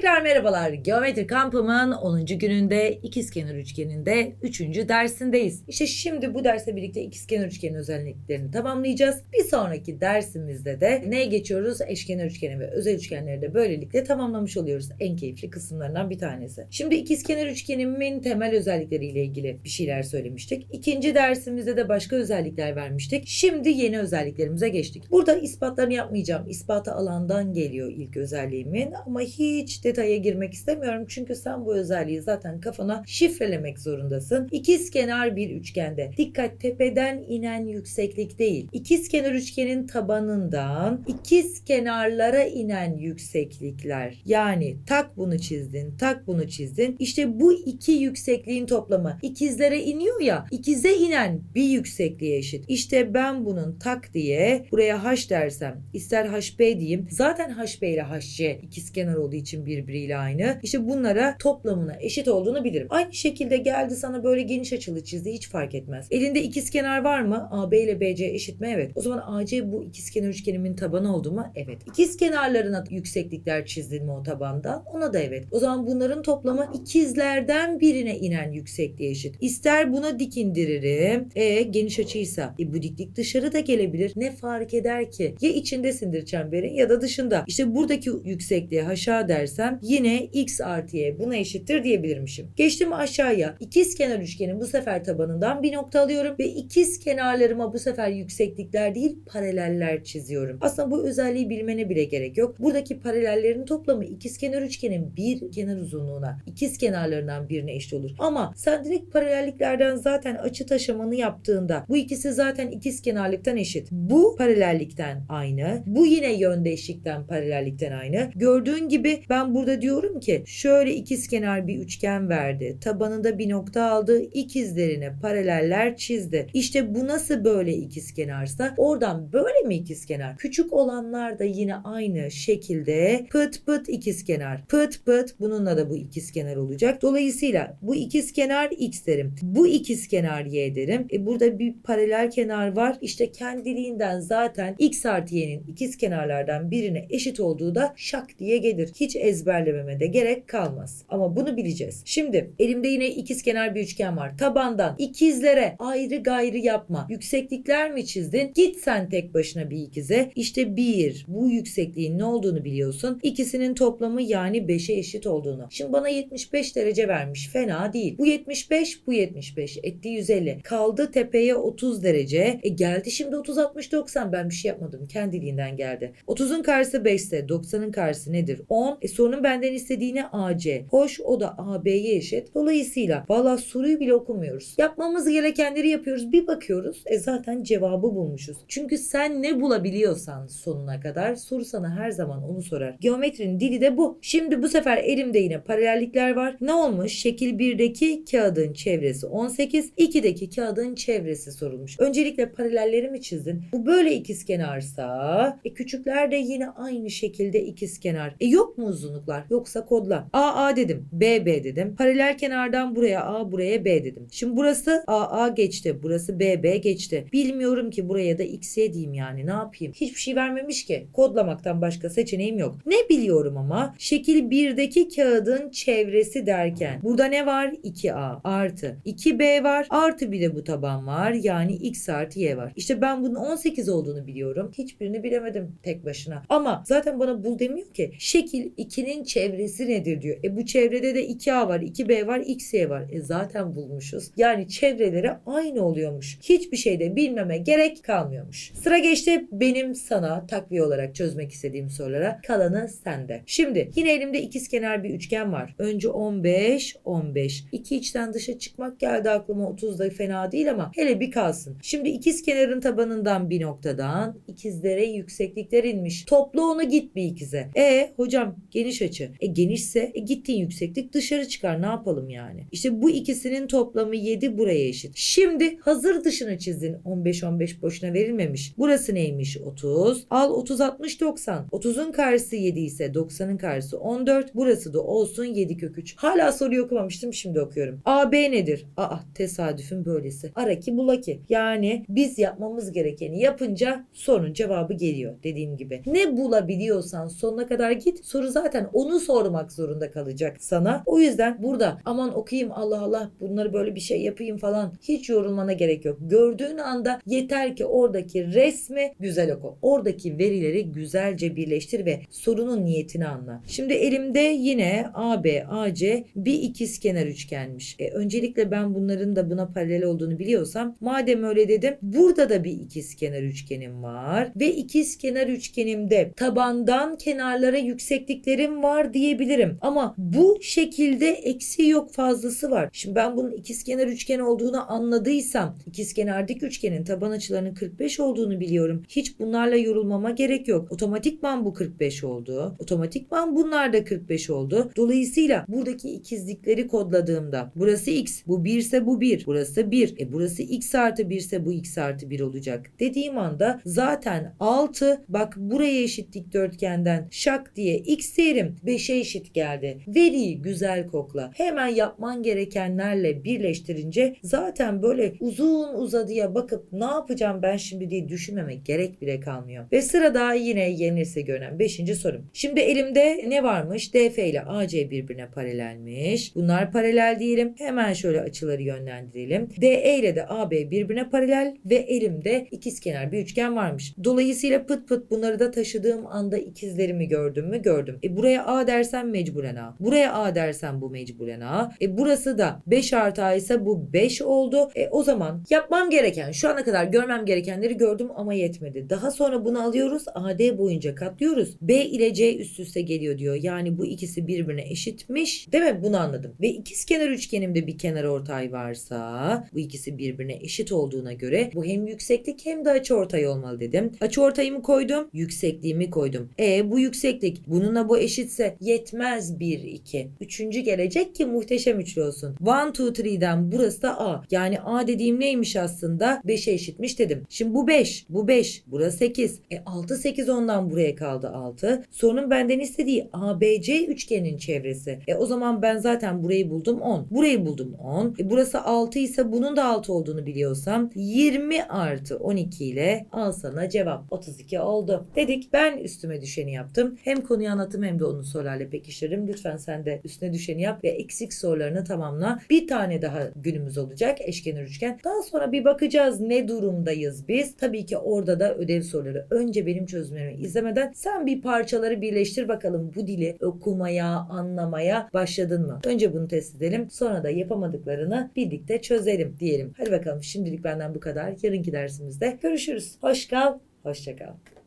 Tekrar merhabalar. Geometri kampımın 10. gününde ikizkenar üçgeninde 3. dersindeyiz. İşte şimdi bu derse birlikte ikizkenar üçgenin özelliklerini tamamlayacağız. Bir sonraki dersimizde de neye geçiyoruz? Eşkenar üçgeni ve özel üçgenleri de böylelikle tamamlamış oluyoruz. En keyifli kısımlarından bir tanesi. Şimdi ikizkenar üçgenimin temel özellikleriyle ilgili bir şeyler söylemiştik. İkinci dersimizde de başka özellikler vermiştik. Şimdi yeni özelliklerimize geçtik. Burada ispatlarını yapmayacağım. İspatı alandan geliyor ilk özelliğimin ama hiç detaya girmek istemiyorum çünkü sen bu özelliği zaten kafana şifrelemek zorundasın. İkizkenar bir üçgende dikkat tepeden inen yükseklik değil. İkizkenar üçgenin tabanından ikiz kenarlara inen yükseklikler. Yani tak bunu çizdin, tak bunu çizdin. İşte bu iki yüksekliğin toplamı ikizlere iniyor ya, ikize inen bir yüksekliğe eşit. İşte ben bunun tak diye buraya h dersem, ister hb diyeyim. Zaten hb ile hc ikizkenar olduğu için birbiriyle aynı. İşte bunlara toplamına eşit olduğunu bilirim. Aynı şekilde geldi sana böyle geniş açılı çizdi hiç fark etmez. Elinde ikizkenar var mı? AB ile BC eşit mi? Evet. O zaman AC bu ikizkenar üçgenimin tabanı oldu mu? Evet. İkizkenarlarına yükseklikler çizdin mi o tabandan? Ona da evet. O zaman bunların toplamı ikizlerden birine inen yüksekliğe eşit. İster buna dik indiririm. E geniş açıysa e, bu diklik dışarı da gelebilir. Ne fark eder ki? Ya içindesindir çemberin ya da dışında. İşte buradaki yüksekliğe aşağı dersem yine x artı y buna eşittir diyebilirmişim. Geçtim aşağıya. İkiz kenar üçgenin bu sefer tabanından bir nokta alıyorum ve ikiz kenarlarıma bu sefer yükseklikler değil paraleller çiziyorum. Aslında bu özelliği bilmene bile gerek yok. Buradaki paralellerin toplamı ikiz kenar üçgenin bir kenar uzunluğuna ikiz kenarlarından birine eşit olur. Ama sen direkt paralelliklerden zaten açı taşımanı yaptığında bu ikisi zaten ikiz kenarlıktan eşit. Bu paralellikten aynı. Bu yine yöndeşlikten paralellikten aynı. Gördüğün gibi ben burada diyorum ki şöyle ikiz kenar bir üçgen verdi. Tabanında bir nokta aldı. İkizlerine paraleller çizdi. İşte bu nasıl böyle ikiz kenarsa oradan böyle mi ikiz kenar? Küçük olanlar da yine aynı şekilde pıt pıt ikiz kenar. Pıt pıt bununla da bu ikiz kenar olacak. Dolayısıyla bu ikiz kenar x derim. Bu ikiz kenar y derim. E burada bir paralel kenar var. İşte kendiliğinden zaten x artı y'nin ikiz kenarlardan birine eşit olduğu da şak diye gelir. Hiç ezberlememe de gerek kalmaz. Ama bunu bileceğiz. Şimdi elimde yine ikiz kenar bir üçgen var. Tabandan ikizlere ayrı gayrı yapma. Yükseklikler mi çizdin? Git sen tek başına bir ikize. İşte bir bu yüksekliğin ne olduğunu biliyorsun. İkisinin toplamı yani 5'e eşit olduğunu. Şimdi bana 75 derece vermiş. Fena değil. Bu 75 bu 75. Etti 150. Kaldı tepeye 30 derece. E geldi şimdi 30 60 90. Ben bir şey yapmadım. Kendiliğinden geldi. 30'un karşısı 5 ise 90'ın karşısı nedir? 10. E sorunun benden istediğine AC. Hoş o da AB'ye eşit. Dolayısıyla valla soruyu bile okumuyoruz. Yapmamız gerekenleri yapıyoruz. Bir bakıyoruz. E zaten cevabı bulmuşuz. Çünkü sen ne bulabiliyorsan sonuna kadar soru sana her zaman onu sorar. Geometrinin dili de bu. Şimdi bu sefer elimde yine paralellikler var. Ne olmuş? Şekil 1'deki kağıdın çevresi 18. 2'deki kağıdın çevresi sorulmuş. Öncelikle paralelleri mi çizdin? Bu böyle ikizkenarsa e küçükler de yine aynı şekilde ikizkenar. E yok mu uzunluklar? Yoksa kodla. A A dedim. B B dedim. Paralel kenardan buraya A buraya B dedim. Şimdi burası A A geçti. Burası B B geçti. Bilmiyorum ki buraya da X Y diyeyim yani. Ne yapayım? Hiçbir şey vermemiş ki. Kodlamaktan başka seçeneğim yok. Ne biliyorum ama şekil 1'deki kağıdın çevresi derken burada ne var? 2A artı 2B var. Artı bir de bu taban var. Yani X artı Y var. İşte ben bunun 18 olduğunu biliyorum. Hiçbirini bilemedim tek başına. Ama zaten bana bul demiyor ki. Şekil 2'nin çevresi nedir diyor. E bu çevrede de 2A var, 2B var, XY var. E zaten bulmuşuz. Yani çevreleri aynı oluyormuş. Hiçbir şeyde bilmeme gerek kalmıyormuş. Sıra geçti benim sana takviye olarak çözmek istediğim sorulara. Kalanı sende. Şimdi yine elimde ikizkenar bir üçgen var. Önce 15, 15. İki içten dışa çıkmak geldi aklıma 30 da fena değil ama hele bir kalsın. Şimdi ikizkenarın tabanından bir noktadan ikizlere yükseklikler inmiş. Topla onu git bir ikize. E hocam geniş açı. E genişse e, gittiğin yükseklik dışarı çıkar. Ne yapalım yani? İşte bu ikisinin toplamı 7 buraya eşit. Şimdi hazır dışını çizdin. 15 15 boşuna verilmemiş. Burası neymiş? 30. Al 30 60 90. 30'un karşısı 7 ise 90'ın karşısı 14. Burası da olsun 7 kök 3. Hala soruyu okumamıştım şimdi okuyorum. AB nedir? Aa tesadüfün böylesi. Ara ki bula ki. Yani biz yapmamız gerekeni yapınca sorunun cevabı geliyor dediğim gibi. Ne bulabiliyorsan sonuna kadar git. Soru zaten onu sormak zorunda kalacak sana. O yüzden burada aman okuyayım Allah Allah bunları böyle bir şey yapayım falan hiç yorulmana gerek yok. Gördüğün anda yeter ki oradaki resmi güzel oku. Oradaki verileri güzelce birleştir ve sorunun niyetini anla. Şimdi elimde yine AB, AC bir ikizkenar üçgenmiş. E, öncelikle ben bunların da buna paralel olduğunu biliyorsam madem öyle dedim burada da bir ikizkenar üçgenim var ve ikizkenar üçgenimde tabandan kenarlara yüksekliklerim var diyebilirim. Ama bu şekilde eksi yok fazlası var. Şimdi ben bunun ikizkenar üçgen olduğunu anladıysam ikizkenar dik üçgenin taban açılarının 45 olduğunu biliyorum. Hiç bunlarla yorulmama gerek yok. Otomatikman bu 45 oldu. Otomatikman bunlar da 45 oldu. Dolayısıyla buradaki ikizlikleri kodladığımda burası x, bu 1 ise bu 1, burası 1. E burası x artı 1 ise bu x artı 1 olacak. Dediğim anda zaten 6 bak buraya eşit dikdörtgenden şak diye x değerim 5'e eşit geldi. Veriyi güzel kokla. Hemen yapman gerekenlerle birleştirince zaten böyle uzun uzadıya bakıp ne yapacağım ben şimdi diye düşünmemek gerek bile kalmıyor. Ve sırada yine yenilse görünen 5. sorum. Şimdi elimde ne varmış? DF ile AC birbirine paralelmiş. Bunlar paralel diyelim. Hemen şöyle açıları yönlendirelim. DE ile de AB birbirine paralel ve elimde ikizkenar bir üçgen varmış. Dolayısıyla pıt pıt bunları da taşıdığım anda ikizlerimi gördüm mü? Gördüm. E buraya A dersem mecburen A. Buraya A dersem bu mecburen A. E burası da 5 artı A ise bu 5 oldu. E o zaman yapmam gereken şu ana kadar görmem gerekenleri gördüm ama yetmedi. Daha sonra bunu alıyoruz. AD boyunca katlıyoruz. B ile C üst üste geliyor diyor. Yani bu ikisi birbirine eşitmiş. Değil mi? Bunu anladım. Ve ikizkenar üçgenimde bir kenar ortay varsa bu ikisi birbirine eşit olduğuna göre bu hem yükseklik hem de açı ortay olmalı dedim. Açı ortayımı koydum. Yüksekliğimi koydum. E bu yükseklik bununla bu eşitse yetmez 1 2. Üçüncü gelecek ki muhteşem üçlü olsun. 1 2 3'den burası da A. Yani A dediğim neymiş aslında? 5'e eşitmiş dedim. Şimdi bu 5, bu 5, burası 8. E 6 8 ondan buraya kaldı 6. Sorunun benden istediği ABC üçgenin çevresi. E o zaman ben zaten burayı buldum 10. Burayı buldum 10. E burası 6 ise bunun da 6 olduğunu biliyorsam 20 artı 12 ile al sana cevap 32 oldu. Dedik ben üstüme düşeni yaptım. Hem konuyu anlattım hem de onu sorularla pekiştiririm. Lütfen sen de üstüne düşeni yap ve eksik sorularını tamamla. Bir tane daha günümüz olacak eşkenar üçgen. Daha sonra bir bakacağız ne durumdayız biz. Tabii ki orada da ödev soruları. Önce benim çözümlerimi izlemeden sen bir parçaları birleştir bakalım bu dili okumaya, anlamaya başladın mı? Önce bunu test edelim. Sonra da yapamadıklarını birlikte çözelim diyelim. Hadi bakalım şimdilik benden bu kadar. Yarınki dersimizde görüşürüz. Hoş kal, hoşça kal.